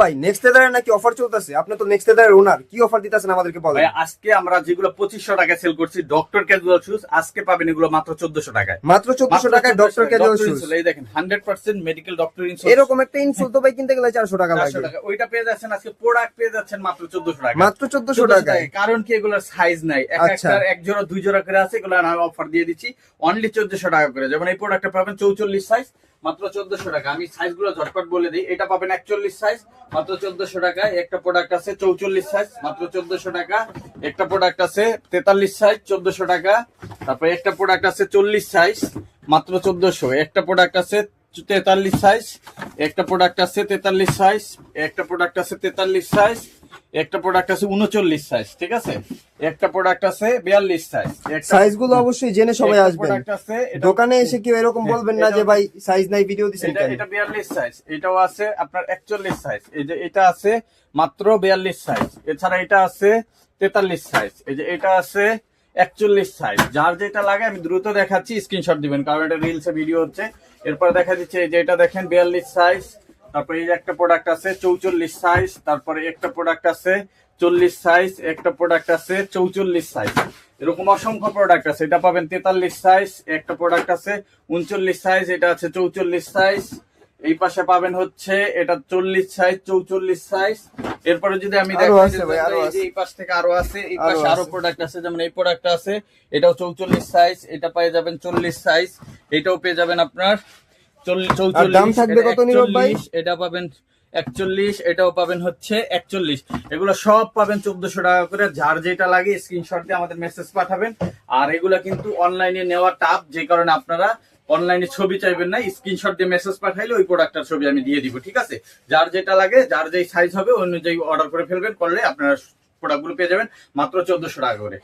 ভাই নেক্সট লেদারের নাকি অফার চলতেছে? আপনি তো নেক্সট লেদারের ওনার কি অফার দিতেছেন আমাদেরকে বলেন? আজকে আমরা যেগুলো পঁচিশশো টাকায় সেল করছি ডক্টর ক্যাজুয়াল শুজ আজকে পাবেন এগুলো মাত্র চোদ্দশো টাকায়। মাত্র চোদ্দশো টাকায় ডক্টর ক্যাজুয়াল শুজ এই দেখেন হান্ড্রেড পার্সেন্ট মেডিকেল ডক্টর এরকম একটা ইনসুল তো ভাই কিনতে গেলে চারশো টাকা লাগে। টাকা ওইটা পেয়ে যাচ্ছেন আজকে প্রোডাক্ট পেয়ে যাচ্ছেন মাত্র চোদ্দশো টাকা। মাত্র চোদ্দশো 1400 টাকায়। কারণ কি এগুলোর সাইজ নাই। এক আচ্ছা। একটার এক জোড়া দুই জোড়া করে আছে এগুলো অফার দিয়ে দিচ্ছি। অনলি চোদ্দশো টাকা করে যেমন এই প্রোডাক্টটা পাবেন চৌচল্লিশ সাইজ মাত্র চোদ্দশো টাকা। আমি সাইজগুলো ঝটপট বলে দিই। এটা পাবেন একচল্লিশ সাইজ মাত্র চোদ্দশো টাকা একটা প্রোডাক্ট আছে চৌচল্লিশ সাইজ মাত্র চোদ্দশো টাকা। একটা প্রোডাক্ট আছে তেতাল্লিশ সাইজ চোদ্দশো টাকা। তারপরে একটা প্রোডাক্ট আছে চল্লিশ সাইজ মাত্র চোদ্দশো। একটা প্রোডাক্ট আছে তেতাল্লিশ সাইজ একটা প্রোডাক্ট আছে তেতাল্লিশ সাইজ একটা প্রোডাক্ট আছে তেতাল্লিশ সাইজ একটা প্রোডাক্ট আছে উনচল্লিশ সাইজ ঠিক আছে? একটা প্রোডাক্ট আছে বিয়াল্লিশ সাইজ সাইজগুলো অবশ্যই জেনে সবাই এটা- দোকানে এসে কেউ এরকম বলবেন না যে ভাই সাইজ নাই ভিডিও এটা এটা বিয়াল্লিশ সাইজ এটাও আছে আপনার একচল্লিশ সাইজ এই যে এটা আছে মাত্র বিয়াল্লিশ সাইজ এছাড়া এটা আছে তেতাল্লিশ সাইজ এই যে এটা আছে একচল্লিশ সাইজ যার যেটা লাগে আমি দ্রুত দেখাচ্ছি স্ক্রিনশট দিবেন কারণ এটা রিলসে ভিডিও হচ্ছে। এরপর দেখা দিচ্ছে এই যে এটা দেখেন বিয়াল্লিশ সাইজ তারপরে এই একটা প্রোডাক্ট আছে চৌচল্লিশ সাইজ তারপরে একটা প্রোডাক্ট আছে চল্লিশ সাইজ একটা প্রোডাক্ট আছে চৌচল্লিশ সাইজ এরকম অসংখ্য প্রোডাক্ট আছে এটা পাবেন তেতাল্লিশ সাইজ একটা প্রোডাক্ট আছে উনচল্লিশ সাইজ এটা আছে চৌচল্লিশ সাইজ এই পাশে পাবেন হচ্ছে এটা চল্লিশ সাইজ চৌচল্লিশ সাইজ এরপরে যদি আমি এই পাশ থেকে আরও আছে এই পাশে আরও প্রোডাক্ট আছে যেমন এই প্রোডাক্ট আছে এটাও চৌচল্লিশ সাইজ এটা পেয়ে যাবেন চল্লিশ সাইজ এটাও পেয়ে যাবেন আপনার দাম থাকবে কত নীরব ভাই? এটা পাবেন একচল্লিশ এটাও পাবেন হচ্ছে একচল্লিশ। এগুলো সব পাবেন চোদ্দশো টাকা করে। যার যেটা লাগে স্ক্রিনশট দিয়ে আমাদের মেসেজ পাঠাবেন। আর এগুলা কিন্তু অনলাইনে নেওয়া টাপ যে কারণে আপনারা অনলাইনে ছবি চাইবেন না। স্ক্রিনশট দিয়ে মেসেজ পাঠাইলে ওই প্রোডাক্টটার ছবি আমি দিয়ে দিব ঠিক আছে? যার যেটা লাগে যার যেই সাইজ হবে ওই অনুযায়ী অর্ডার করে ফেলবেন। করলে আপনারা প্রোডাক্টগুলো পেয়ে যাবেন মাত্র চোদ্দশো টাকা করে।